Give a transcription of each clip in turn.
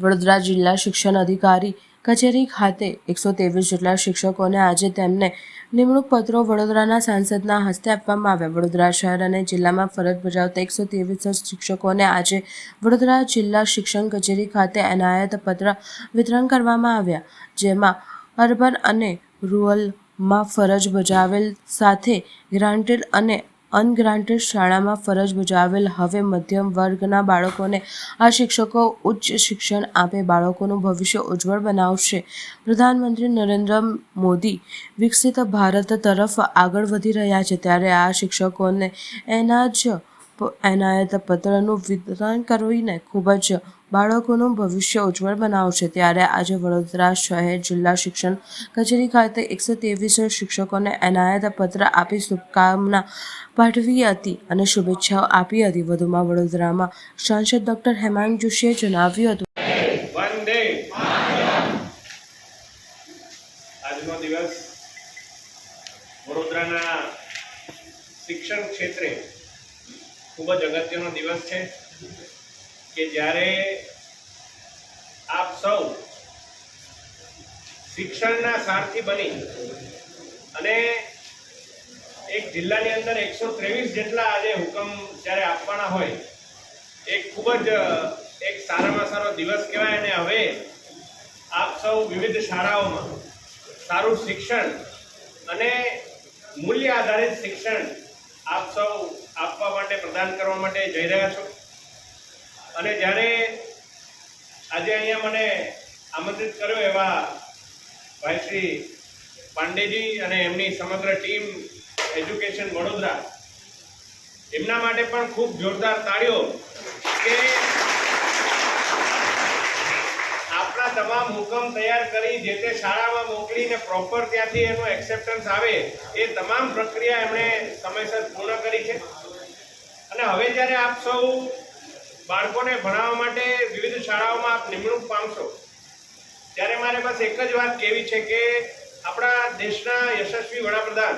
વડોદરા જિલ્લા શિક્ષણ અધિકારી કચેરી ખાતે એકસો ત્રેવીસ જેટલા શિક્ષકોને આજે તેમને નિમણૂક પત્રો વડોદરાના સાંસદના હસ્તે આપવામાં આવ્યા. વડોદરા શહેર અને જિલ્લામાં ફરજ બજાવતા એકસો ત્રેવીસ શિક્ષકોને આજે વડોદરા જિલ્લા શિક્ષણ કચેરી ખાતે એનાયત પત્ર વિતરણ કરવામાં આવ્યા, જેમાં અર્બન અને રૂરલમાં ફરજ બજાવેલ સાથે ગ્રાન્ટેડ અને અનગ્રાન્ટેડ શાળામાં ફરજ બજાવેલ. હવે મધ્યમ વર્ગના બાળકોને આ શિક્ષકો ઉચ્ચ શિક્ષણ આપે, બાળકોનું ભવિષ્ય ઉજ્જવળ બનાવશે. પ્રધાનમંત્રી નરેન્દ્ર મોદી વિકસિત ભારત તરફ આગળ વધી રહ્યા છે ત્યારે આ શિક્ષકોને એના જ એનાયત પત્રનું વિતરણ કરીને ખૂબ જ બાળકોનું ભવિષ્ય ઉજ્જવળ બનાવશે. ત્યારે આજે વડોદરા શહેર જિલ્લા શિક્ષણ કચેરી ખાતે એકસો ત્રેવીસ શિક્ષકોને એનાયત પત્ર આપી શુભકામના પાઠવી હતી અને શુભેચ્છાઓ આપી હતી. વધુમાં વડોદરામાં સાંસદ ડોક્ટર હેમાંગ જોશીએ જણાવ્યું હતું. વડોદરાના શિક્ષણ ક્ષેત્રે ખૂબ જ અગત્યનો દિવસ છે. કે જ્યારે આપ સૌ શિક્ષણના સારથી બની અને એક જિલ્લાની અંદર એકસો ત્રેવીસ જેટલા આજે હુકમ જ્યારે આપવાના હોય એક ખૂબ જ એક સારામાં સારો દિવસ કહેવાય અને હવે આપ સૌ વિવિધ શાળાઓમાં સારું શિક્ષણ અને મૂલ્ય આધારિત શિક્ષણ આપ સૌ આપવા માટે પ્રદાન કરવા માટે જઈ રહ્યા છો. અને જ્યારે આજે અહીંયા મને આમંત્રિત કર્યો એવા ભાઈ શ્રી પાંડેજી અને એમની સમગ્ર ટીમ એજ્યુકેશન વડોદરા, એમના માટે પણ ખૂબ જોરદાર તાળીઓ કે આપણા તમામ હુકમ તૈયાર કરી જે તે શાળામાં મોકલીને પ્રોપર ત્યાંથી એનું એક્સેપ્ટન્સ આવે એ તમામ પ્રક્રિયા એમણે સમયસર પૂર્ણ કરી છે. અને હવે જ્યારે આપ સૌ બાળકોને ભણાવવા માટે વિવિધ શાળાઓમાં આપ નિમણૂક પામશો. ત્યારે મારે બસ એક જ વાત કહેવી છે કે આપણા દેશના યશસ્વી વડાપ્રધાન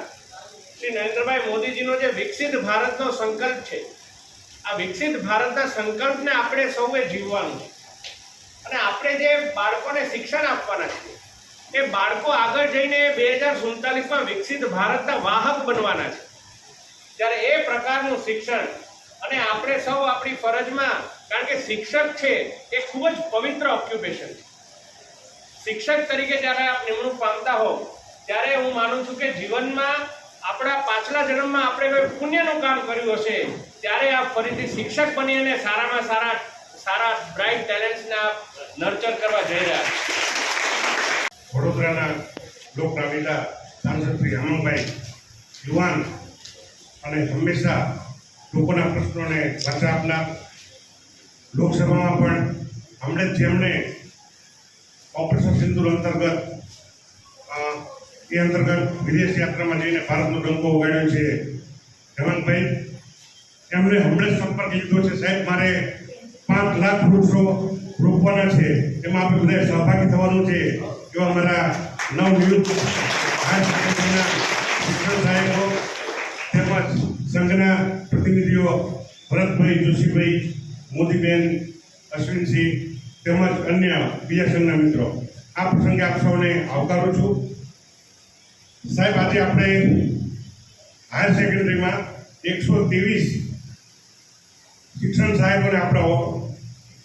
શ્રી નરેન્દ્રભાઈ મોદીજીનો જે વિકસિત ભારતનો સંકલ્પ છે, આ વિકસિત ભારતના સંકલ્પને આપણે સૌએ જીવવાનું છે. અને આપણે જે બાળકોને શિક્ષણ આપવાના છીએ, એ બાળકો આગળ જઈને બે હજાર સુડતાલીસમાં વિકસિત ભારતના વાહક બનવાના છે. ત્યારે એ પ્રકારનું શિક્ષણ અને આપણે સૌ આપણી ફરજમાં, કારણ કે શિક્ષક છે, એ ખૂબ જ પવિત્ર ઓક્યુપેશન છે. શિક્ષક તરીકે જ્યારે આપ નિમણૂક પામતા હો ત્યારે હું માનું છું કે જીવનમાં આપણા પાછલા જન્મમાં આપણે કોઈ પુણ્યનું કામ કર્યું હશે, ત્યારે આપ ફરીથી શિક્ષક બની અને સારામાં સારા સારા બ્રાઇટ ટેલેન્ટ્સને આપ નર્ચર કરવા જઈ રહ્યા છો. વડોદરાના લોકપ્રાવિતા સાંસદ શ્રી હેમંતભાઈ યુવાન અને હંમેશા લોકોના પ્રશ્નોને વાચા આપનાર. લોકસભામાં પણ હમણાં જેમણે ઓપરેશન સિંદુર અંતર્ગત એ અંતર્ગત વિદેશ યાત્રામાં જઈને ભારતનો ડંકો ઉગાડ્યો છે. હેમંતભાઈ એમણે હમણાં સંપર્ક લીધો છે. સાહેબ, મારે પાંચ લાખ વૃક્ષો રોપવાના છે. એમાં આપણે બધાએ સહભાગી થવાનું છે એવા મારા નવનિયુક્ત શિક્ષણ સાહેબો તેમજ સંઘના પ્રતિનિધિઓ ભરતભાઈ જોશીભાઈ, મોદીબેન, અશ્વિનસિંહ તેમજ અન્ય બીજા સંઘના મિત્રો. આ પ્રસંગે આપ સૌને આવકારું છું. સાહેબ, આજે આપણે હાયર સેકન્ડરીમાં એકસો ત્રેવીસ શિક્ષણ સાહેબોને આપણા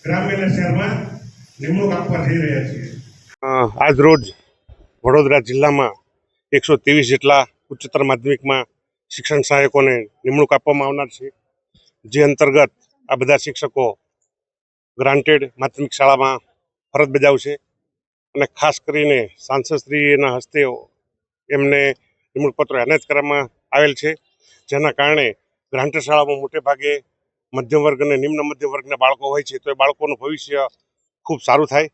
ગ્રામ્ય શહેરમાં નિમણૂક આપવા જઈ રહ્યા છીએ. આજ રોજ વડોદરા જિલ્લામાં એકસો ત્રેવીસ જેટલા ઉચ્ચતર માધ્યમિકમાં શિક્ષણ સહાયકોને નિમણૂક આપવામાં આવનાર છે. જે અંતર્ગત આ બધા શિક્ષકો ગ્રાન્ટેડ માધ્યમિક શાળામાં ફરજ બજાવશે અને ખાસ કરીને સાંસદશ્રીના હસ્તે એમને નિમણૂકપત્ર એનાયત કરવામાં આવેલ છે. જેના કારણે ગ્રાન્ટેડ શાળામાં મોટે ભાગે મધ્યમ વર્ગ અને નિમ્ન મધ્યમ વર્ગના બાળકો હોય છે, તો એ બાળકોનું ભવિષ્ય ખૂબ સારું થાય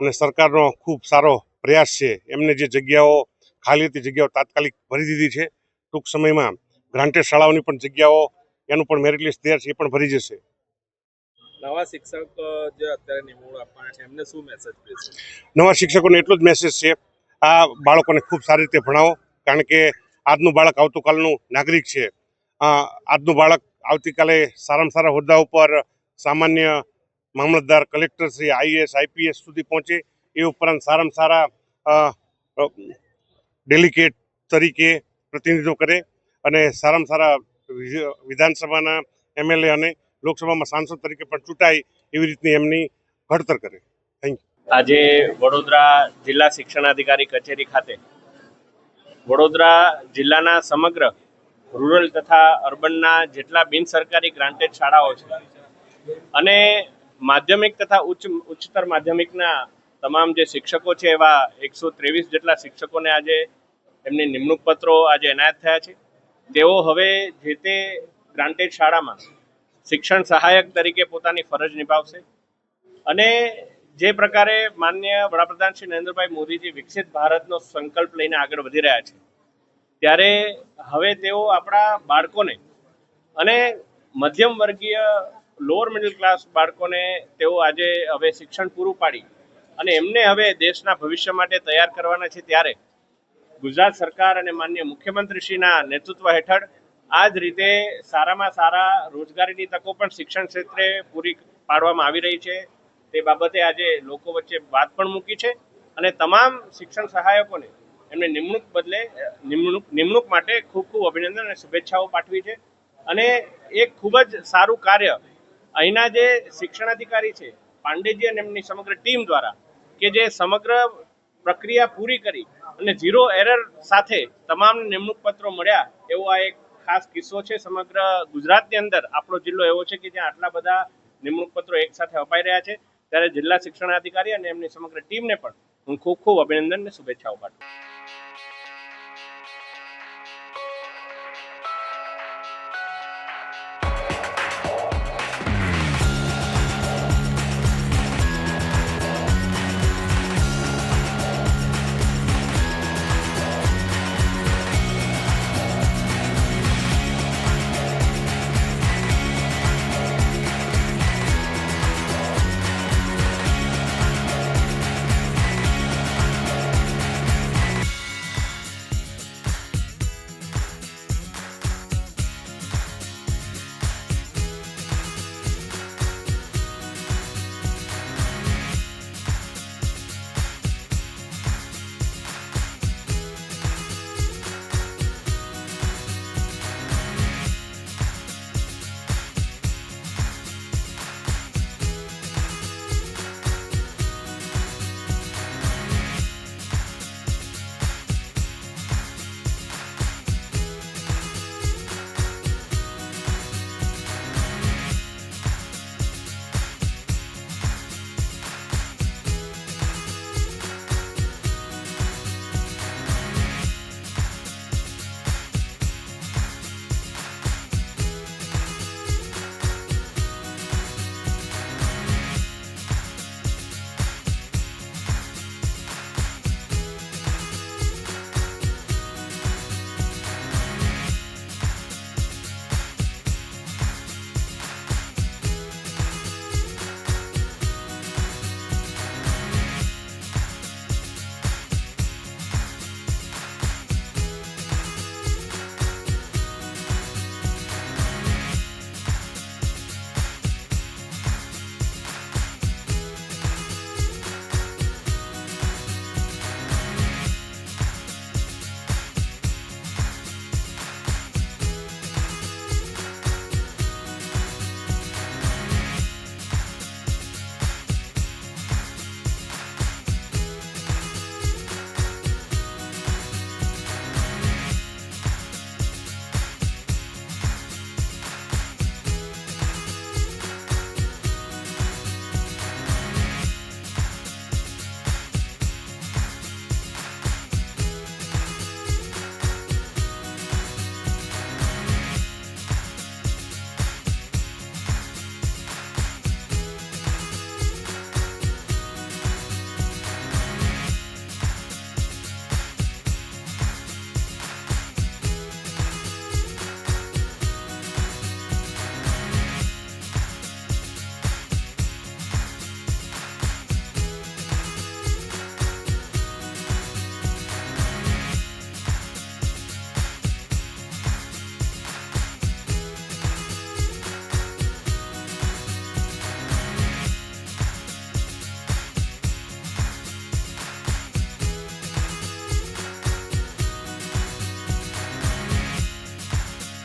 અને સરકારનો ખૂબ સારો પ્રયાસ છે. એમને જે જગ્યાઓ ખાલી હતી, જગ્યાઓ તાત્કાલિક ભરી દીધી છે. ટૂંક સમયમાં ગ્રાન્ટેડ શાળાઓની પણ જગ્યાઓ એનું પણ મેરિટ લિસ્ટ તૈયાર છે એ પણ ભરી જશે. નવા શિક્ષક જે અત્યારે નિમણૂક આપવાના છે એમને શું મેસેજ દેશો નવા શિક્ષકોને એટલો જ મેસેજ છે આ બાળકોને ખૂબ સારી રીતે ભણાવો કારણ કે આજનું બાળક આવતીકાલનું નાગરિક છે. આજનું બાળક આવતીકાલે સારામાં સારા હોદ્દા ઉપર સામાન્ય મામલતદાર કલેક્ટર શ્રી આઈએસ આઈપીએસ સુધી પહોંચે એ ઉપરાંત સારામાં સારા ડેલિકેટ તરીકે પ્રતિનિધિત્વ કરે અને સારામાં સારા વિધાનસભાના એમએલએ અને લોકસભામાં સાંસદ તરીકે પણ ચૂંટાય એવી રીતની એમની ઘડતર કરે. આજે વડોદરા જિલ્લા શિક્ષણાધિકારી કચેરી ખાતે વડોદરા જિલ્લાના સમગ્ર રૂરલ તથા અર્બનના જેટલા બિન સરકારી ગ્રાન્ટેડ શાળાઓ છે અને માધ્યમિક તથા ઉચ્ચ, ઉચ્ચતર માધ્યમિકના તમામ જે શિક્ષકો છે એવા એકસો ત્રેવીસ જેટલા શિક્ષકોને આજે એમની નિમણૂક પત્રો આજે એનાયત થયા છે. તેઓ હવે જે તે ગ્રાન્ટેડ શાળામાં શિક્ષણ સહાયક તરીકે પોતાની ફરજ નિભાવશે. અને જે પ્રકારે માન્ય વડાપ્રધાન શ્રી નરેન્દ્રભાઈ મોદીજી વિકસિત ભારતનો સંકલ્પ લઈને આગળ વધી રહ્યા છે, ત્યારે હવે તેઓ આપણા બાળકોને અને મધ્યમ વર્ગીય લોઅર મિડલ ક્લાસ બાળકોને તેઓ આજે હવે શિક્ષણ પૂરું પાડી અને એમને હવે દેશના ભવિષ્ય માટે તૈયાર કરવાના છે, ત્યારે ગુજરાત સરકાર અને માન્ય મુખ્યમંત્રીશ્રીના નેતૃત્વ હેઠળ આ જ રીતે સારામાં સારા રોજગારીની તકો પણ શિક્ષણ ક્ષેત્રે પૂરી પાડવામાં આવી રહી છે. તે બાબતે આજે લોકો વચ્ચે વાત પણ મૂકી છે અને તમામ શિક્ષણ સહાયકોને એમને નિમણૂક બદલે નિમણૂક નિમણૂક માટે ખૂબ ખૂબ અભિનંદન અને શુભેચ્છાઓ પાઠવી છે. અને એક ખૂબ જ સારું કાર્ય અહીંના જે શિક્ષણાધિકારી છે, પાંડેજી અને એમની સમગ્ર ટીમ દ્વારા કે જે સમગ્ર પ્રક્રિયા પૂરી કરી અને ઝીરો એરર સાથે તમામ નિમણૂક પત્રો મળ્યા, એવો આ એક ખાસ કિસ્સો છે સમગ્ર ગુજરાતની અંદર. આપણો જિલ્લો એવો છે કે જ્યાં આટલા બધા નિમણૂક પત્રો એકસાથે અપાઈ રહ્યા છે. ત્યારે જિલ્લા શિક્ષણાધિકારી અને એમની સમગ્ર ટીમને પણ હું ખૂબ ખૂબ અભિનંદન અને શુભેચ્છાઓ પાઠવું